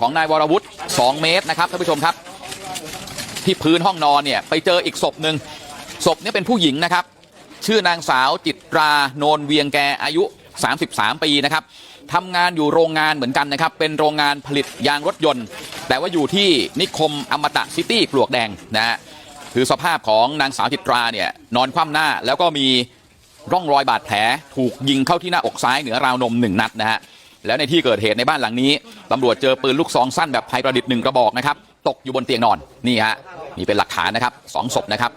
ของนายวรวุฒิ2เมตรนะครับท่านผู้ชมครับ ที่พื้นห้องนอนเนี่ยไปเจออีกศพหนึ่งศพนี้เป็นผู้หญิงนะครับ ชื่อนางสาวจิตราโนนเวียงแกอายุ 33 ปีนะครับทำงานอยู่โรงงานเหมือนกันนะครับ เป็นโรงงานผลิตยางรถยนต์ แต่ว่าอยู่ที่นิคมอมตะซิตี้ปลวกแดงนะฮะคือสภาพของนางสาวจิตราเนี่ยนอนคว่ำหน้าแล้วก็มีร่องรอยบาดแผลถูกยิงเข้าที่หน้าอกซ้ายเหนือราวนมหนึ่งนัดนะฮะ แล้วในที่เกิดเหตุในบ้านหลังนี้ตำรวจเจอปืนลูกซองสั้นแบบไทยประดิษฐ์หนึ่งกระบอกนะครับตกอยู่บนเตียงนอนนี่ฮะนี่เป็นหลักฐานนะครับสองศพนะครับ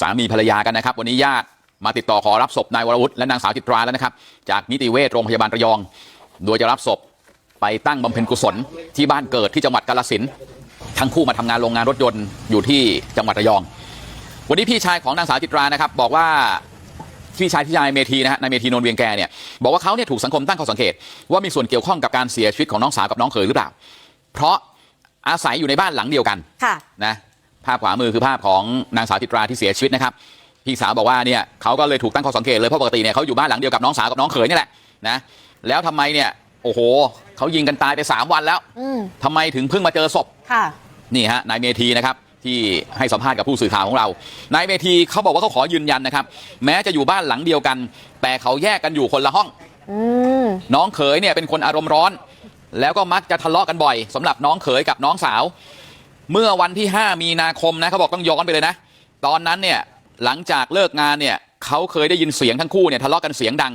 สามีภรรยากันนะครับ วันนี้ญาติมาติดต่อขอรับศพนายวรวุฒิและนางสาวจิตราแล้วนะครับ จากนิติเวชโรงพยาบาลระยอง โดยจะรับศพไปตั้งบำเพ็ญกุศลที่บ้านเกิดที่จังหวัดกาลสินทั้งคู่มาทำงานโรงงานรถยนต์อยู่ที่จังหวัดระยอง วันนี้พี่ชายของนางสาวจิตรานะครับ บอกว่า พี่ชายที่นายเมธีนะฮะนายเมธีนนท์เวียงแกเนี่ยบอกว่าเขาเนี่ยถูกสังคมตั้งข้อสังเกตว่ามีส่วนเกี่ยวข้องกับการเสียชีวิตของน้องสาวกับน้องเขยหรือเปล่า เพราะอาศัยอยู่ในบ้านหลังเดียวกันค่ะนะภาพขวามือคือภาพของนางสาวจิตราที่เสียชีวิตนะครับพี่สาวบอกว่าเนี่ยเขาก็เลยถูกตั้งข้อสังเกตเลยเพราะปกติเนี่ยเขาอยู่บ้านหลังเดียวกับน้องสาวกับน้องเขยนี่แหละนะแล้วทำไมเนี่ยโอ้โหเขายิงกันตายไป 3 วันแล้วอืมทำไมถึงเพิ่งมาเจอศพค่ะนี่ฮะนายเมธีนะครับ ที่ให้สัมภาษณ์กับผู้สื่อข่าวของเรานายเมธีเขาบอกว่าเขาขอยืนยันนะครับ แม้จะอยู่บ้านหลังเดียวกัน แต่เขาแยกกันอยู่คนละห้องอืมน้องเขยเนี่ยเป็นคนอารมณ์ร้อน แล้วก็มักจะทะเลาะกันบ่อยสำหรับน้องเขยกับน้องสาว เมื่อวันที่ 5 มีนาคมนะเขาบอกต้องย้อนไปเลยนะ ตอนนั้นเนี่ยหลังจากเลิกงานเนี่ยเขาเคยได้ยินเสียงทั้งคู่เนี่ยทะเลาะกันเสียงดัง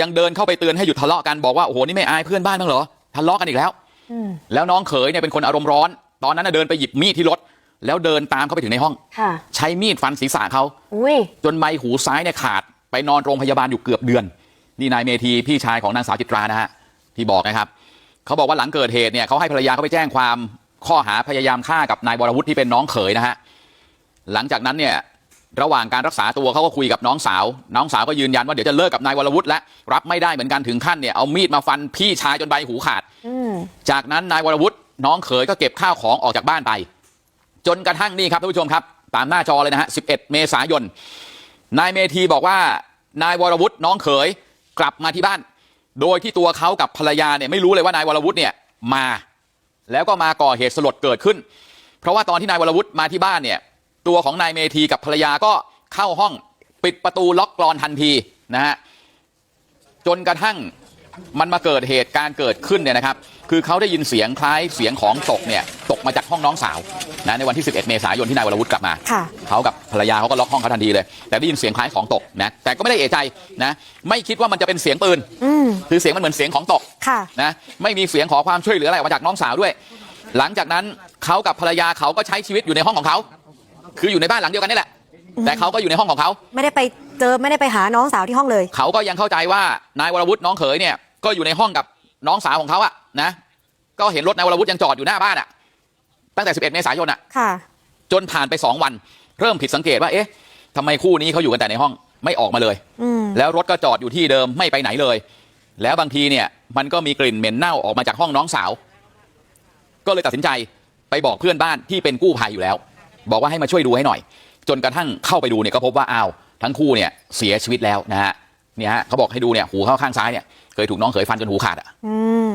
ยังเดินเข้าไปเตือนให้หยุดทะเลาะกันบอกว่าโอ้โหนี่ไม่อายเพื่อนบ้านบ้างเหรอทะเลาะกันอีกแล้วอืมแล้วน้องเขยเนี่ยเป็นคนอารมณ์ร้อน ตอนนั้นนะเดินไปหยิบมีดที่รถ แล้วเดินตามเข้าไปถึงในห้องค่ะใช้มีดฟันศีรษะเขาอุ้ยจนใบหูซ้ายเนี่ยขาดไปนอนโรงพยาบาลอยู่เกือบเดือน นี่นายเมธีพี่ชายของนางสาวจิตรานะฮะที่บอกนะครับเขาบอกว่าหลังเกิดเหตุเนี่ยเขาให้ภรรยาเขาไปแจ้งความข้อหาพยายามฆ่ากับนายวรวุฒิที่เป็นน้องเขยนะฮะหลังจากนั้นเนี่ยระหว่างการรักษาตัวเขาก็คุยกับน้องสาว น้องสาวก็ยืนยันว่าเดี๋ยวจะเลิกกับนายวรวุฒิและรับไม่ได้เหมือนกันถึงขั้นเนี่ยเอามีดมาฟันพี่ชายจนใบหูขาดอืมจากนั้นนายวรวุฒิน้องเขยก็เก็บข้าวของออกจากบ้านไป จนกระทั่งนี่ครับท่านผู้ชมครับ ตามหน้าจอเลยนะฮะ 11 เมษายน นายเมธีบอกว่านายวรวุฒิน้องเขยกลับมาที่บ้าน โดยที่ตัวเขากับภรรยาเนี่ยไม่รู้เลยว่านายวรวุฒิเนี่ยมา แล้วก็มาก่อเหตุสลดเกิดขึ้น เพราะว่าตอนที่นายวรวุฒิมาที่บ้านเนี่ย ตัวของนายเมธีกับภรรยาก็เข้าห้องปิดประตูล็อกกรอนทันทีนะฮะจนกระทั่งมันมาเกิดเหตุการณ์เกิดขึ้นเนี่ยนะครับ คือเขาได้ยินเสียงคล้ายเสียงของตกเนี่ยตกมาจากห้องน้องสาวนะในวันที่ 11 เมษายนที่นายวรวุฒิกลับมาค่ะเขากับภรรยาเขาก็ล็อกห้องเขาทันทีเลย แต่ได้ยินเสียงคล้ายของตกนะแต่ก็ไม่ได้เอะใจนะไม่คิดว่ามันจะเป็นเสียงปืนอืมคือเสียงมันเหมือนเสียงของตกค่ะนะไม่มีเสียงขอความช่วยเหลืออะไรออกมาจากน้องสาวด้วย หลังจากนั้นเขากับภรรยาเขาก็ใช้ชีวิตอยู่ในห้องของเขาคืออยู่ในบ้านหลังเดียวกันนี่แหละ แต่เขาก็อยู่ในห้องของเขาไม่ได้ไปเจอไม่ได้ไปหาน้องสาวที่ห้องเลย เขาก็ยังเข้าใจว่านายวรวุฒิน้องเขยเนี่ยก็อยู่ในห้องกับน้องสาวของเขาอะ นะ ก็เห็นรถนายวรวุฒิยังจอดอยู่หน้าบ้านอะตั้งแต่ 11 เมษายนอะค่ะจนผ่านไป 2 วัน เริ่มผิดสังเกตว่าเอ๊ะทำไมคู่นี้เขาอยู่กันแต่ในห้องไม่ออกมาเลยอืมแล้วรถก็จอดอยู่ที่เดิมไม่ไปไหนเลย แล้วบางทีเนี่ย มันก็มีกลิ่นเหม็นเน่าออกมาจากห้องน้องสาว ก็เลยตัดสินใจไปบอกเพื่อนบ้านที่เป็นกู้ภัยอยู่แล้ว บอกว่าให้มาช่วยดูให้หน่อย จนกระทั่งเข้าไปดูเนี่ยก็พบว่าอ้าวทั้งคู่เนี่ยเสียชีวิตแล้วนะฮะเนี่ยฮะเขาบอกให้ดูเนี่ยหูเข้าข้างซ้ายเนี่ยเคยถูกน้องเขยฟันจนหูขาดอะอืม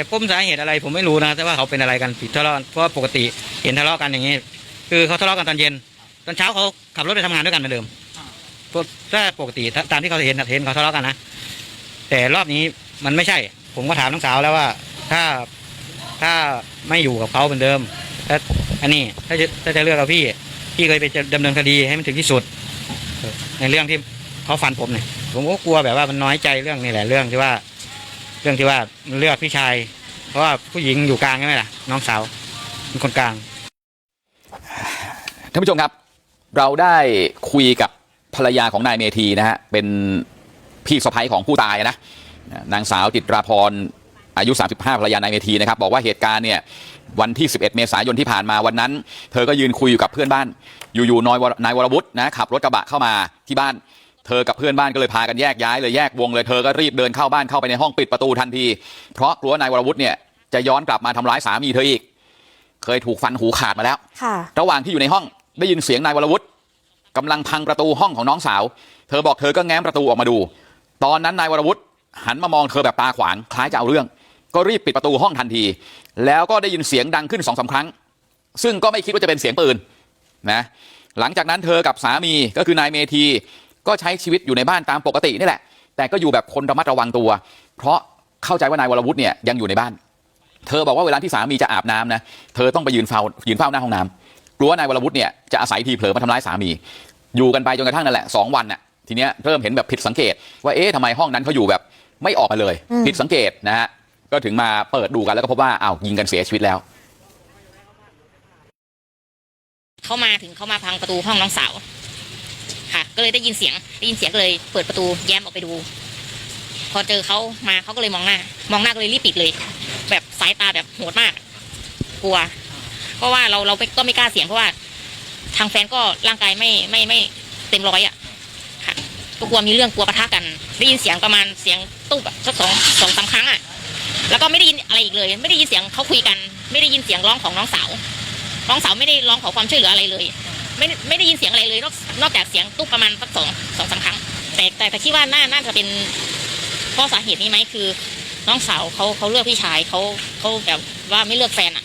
แต่ปมสาเหตุอะไรผมไม่รู้นะแต่ว่าเขาเป็นอะไรกันผิดทะเลาะเพราะว่าปกติเห็นทะเลาะกันอย่างนี้ คือเขาทะเลาะกันตอนเย็น ตอนเช้าเขาขับรถไปทำงานด้วยกันเหมือนเดิมพราะถ้าปกติตามที่เขาเห็นเห็นเขาทะเลาะกันนะแต่รอบนี้มันไม่ใช่ ผมก็ถามน้องสาวแล้วว่า ถ้าถ้าไม่อยู่กับเขาเหมือนเดิมถ้าอันนี้ถ้าจะถ้าจะเลือกกับพี่พี่เคยไปดำเนินคดีให้มันถึงที่สุด ในเรื่องที่เขาฟันผมเนี่ยผมก็กลัวแบบว่ามันน้อยใจเรื่องนี่แหละเรื่องที่ว่า เรื่องที่ว่าเลือกพี่ชาย เพราะว่าผู้หญิงอยู่กลางใช่ไหมล่ะ น้องสาวเป็นคนกลางท่านผู้ชมครับ เราได้คุยกับภรรยาของนายเมธีนะฮะเป็นพี่สะใภ้ของผู้ตายนะนางสาวจิตราพรอายุ 35ภรรยานายเมธีนะครับบอกว่าเหตุการณ์เนี่ยวันที่ 11 เมษายนที่ผ่านมาวันนั้น เธอก็ยืนคุยอยู่กับเพื่อนบ้าน อยู่ๆนายวรนายวรวุฒินะขับรถกระบะเข้ามาที่บ้าน ธอกับเพื่อนบ้านก็เลยพากันแยกย้ายเลยแยกวงเลยเธอก็รีบเดินเข้าบ้านเข้าไปในห้องปิดประตูทันทีเพราะกลัวนายวรวุฒิเนี่ยจะย้อนกลับมาทำร้ายสามีเธออีก เคยถูกฟันหูขาดมาแล้วค่ะระหว่างที่อยู่ในห้องได้ยินเสียงนายวรวุฒิกำลังพังประตูห้องของน้องสาว เธอบอกเธอก็แง้มประตูออกมาดู ตอนนั้นนายวรวุฒิหันมามองเธอแบบตาขวางคล้ายจะเอาเรื่อง ก็รีบปิดประตูห้องทันที แล้วก็ได้ยินเสียงดังขึ้นสองสาครั้ง ซึ่งก็ไม่คิดว่าจะเป็นเสียงปืนนะหลังจากนั้นเธอกับสามีก็คือนายเมธี ก็ใช้ชีวิตอยู่ในบ้านตามปกตินี่แหละแต่ก็อยู่แบบคนระมัดระวังตัว เพราะเข้าใจว่านายวรวุฒิเนี่ยยังอยู่ในบ้าน เธอบอกว่าเวลาที่สามีจะอาบน้ำนะเธอต้องไปยืนเฝ้ายืนเฝ้าหน้าห้องน้ำกลัวว่านายวรวุฒิเนี่ยจะอาศัยทีเผลอมาทำร้ายสามี อยู่กันไปจนกระทั่งนั่นแหละสองวันน่ะทีเนี้ยเริ่มเห็นแบบผิดสังเกต ว่าเอ๊ะทำไมห้องนั้นเขาอยู่แบบไม่ออกมาเลยอืมผิดสังเกตนะฮะก็ถึงมาเปิดดูกันแล้วก็พบว่าอ้าวยิงกันเสียชีวิตแล้วเขามาถึงเขามาพังประตูห้องน้องสาว ค่ะ ก็เลยได้ยินเสียงได้ยินเสียงก็เลยเปิดประตูแย้มออกไปดู พอเจอเขามาเขาก็เลยมองหน้า มองหน้าก็เลยรีบปิดเลย แบบสายตาแบบโหดมาก กลัว เพราะว่าเราเราก็ไม่กล้าเสียงเพราะว่า ทางแฟนก็ร่างกายไม่ไม่ไม่เต็มร้อยอะค่ะก็กลัวมีเรื่องกลัวปะทะกัน ได้ยินเสียงประมาณเสียงตุ๊บอะสักสองสองสามครั้งอะแล้วก็ไม่ได้ยินอะไรอีกเลย ไม่ได้ยินเสียงเขาคุยกัน ไม่ได้ยินเสียงร้องของน้องสาวน้องสาวไม่ได้ร้องขอความช่วยเหลืออะไรเลย ไม่ได้ไม่ได้ยินเสียงอะไรเลยนอกนอกจากเสียงตุ๊บประมาณสักสองสองสามครั้ง แต่แต่แต่คิดว่าน่าน่าจะเป็นเพราะสาเหตุนี้ไหมคือ น้องสาวเขาเขาเลือกพี่ชายเขาเขาแบบว่าไม่เลือกแฟนอะ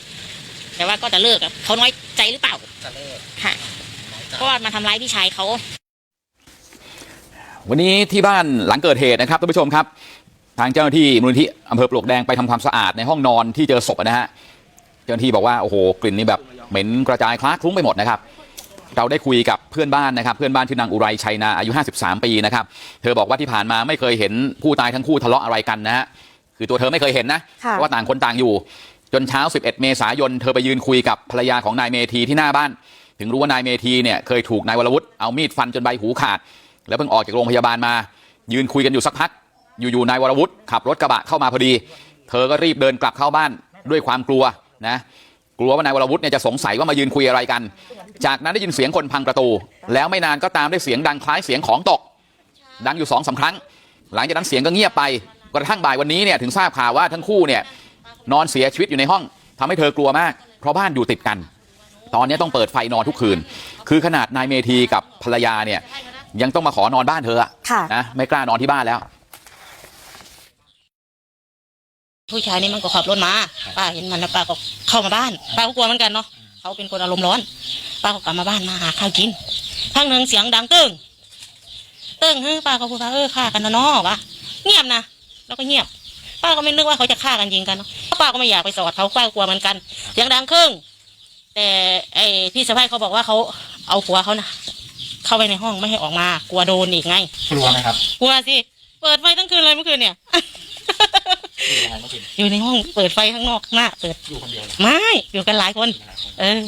แต่ว่าก็จะเลิกอะเขาน้อยใจหรือเปล่าค่ะเพราะว่ามาทำร้ายพี่ชายเขาวันนี้ที่บ้านหลังเกิดเหตุนะครับท่านผู้ชมครับ ทางเจ้าหน้าที่มูลนิธิอำเภอปลวกแดงไปทำความสะอาดในห้องนอนที่เจอศพนะฮะเจ้าหน้าที่บอกว่าโอ้โหกลิ่นนี่แบบเหม็นกระจายคล้าคลุ้งไปหมดนะครับ เราได้คุยกับเพื่อนบ้านนะครับเพื่อนบ้านชื่อนางอุไรชัยนาอายุ53ปีนะครับเธอบอกว่าที่ผ่านมาไม่เคยเห็นผู้ตายทั้งคู่ทะเลาะอะไรกันนะฮะคือตัวเธอไม่เคยเห็นนะค่ะเพราะว่าต่างคนต่างอยู่ จนเช้า 11 เมษายนเธอไปยืนคุยกับภรรยาของนายเมธีที่หน้าบ้าน ถึงรู้ว่านายเมธีเนี่ยเคยถูกนายวรวุฒิเอามีดฟันจนใบหูขาด แล้วเพิ่งออกจากโรงพยาบาลมา ยืนคุยกันอยู่สักพัก อยู่ๆนายวรวุฒิขับรถกระบะเข้ามาพอดี เธอก็รีบเดินกลับเข้าบ้านด้วยความกลัวนะ กลัวว่านายวรวุฒิเนี่ยจะสงสัยว่ามายืนคุยอะไรกัน จากนั้นได้ยินเสียงคนพังประตู แล้วไม่นานก็ตามด้วยเสียงดังคล้ายเสียงของตก ดังอยู่สองสาครั้ง หลังจากนั้นเสียงก็เงียบไปกระทั่งบ่ายวันนี้เนี่ยถึงทราบข่าวว่าทั้งคู่เนี่ยนอนเสียชีวิตอยู่ในห้องทำให้เธอกลัวมาก เพราะบ้านอยู่ติดกัน ตอนนี้ต้องเปิดไฟนอนทุกคืน คือขนาดนายเมธีกับภรรยาเนี่ยยังต้องมาขอนอนบ้านเธออะค่ะนะไม่กล้านอนที่บ้านแล้ว ผู้ชายนี่มันก็ขับรถมาป้าเห็นมันแล้วป้าก็เข้ามาบ้านป้าก็กลัวเหมือนกันเนาะเขาเป็นคนอารมณ์ร้อนป้าก็กลับมาบ้านมาหาข้าวกินพักหนึ่งเสียงดังตึ้งตึ้งเฮ้ยป้าก็พูดว่าเออฆ่ากันนะเนาะวะเงียบนะแล้วก็เงียบ ป้าก็ไม่นึกว่าเขาจะฆ่ากันจริงกันเนาะป้าก็ไม่อยากไปสอดเขาป้ากลัวเหมือนกันเสียงดังครึ่งแต่ไอ้พี่สะพ้ายเขาบอกว่าเขาเอาผัวเขานะเข้าไปในห้องไม่ให้ออกมากลัวโดนอีกไงกลัวไหมครับกลัวสิเปิดไฟทั้งคืนเลยเมื่อคืนเนี่ย อยู่ยังไงเมื่อคืนอยู่ในห้องเปิดไฟข้างนอกข้างหน้าเปิดอยู่คนเดียวเหรอไม่อยู่กันหลายคน เออ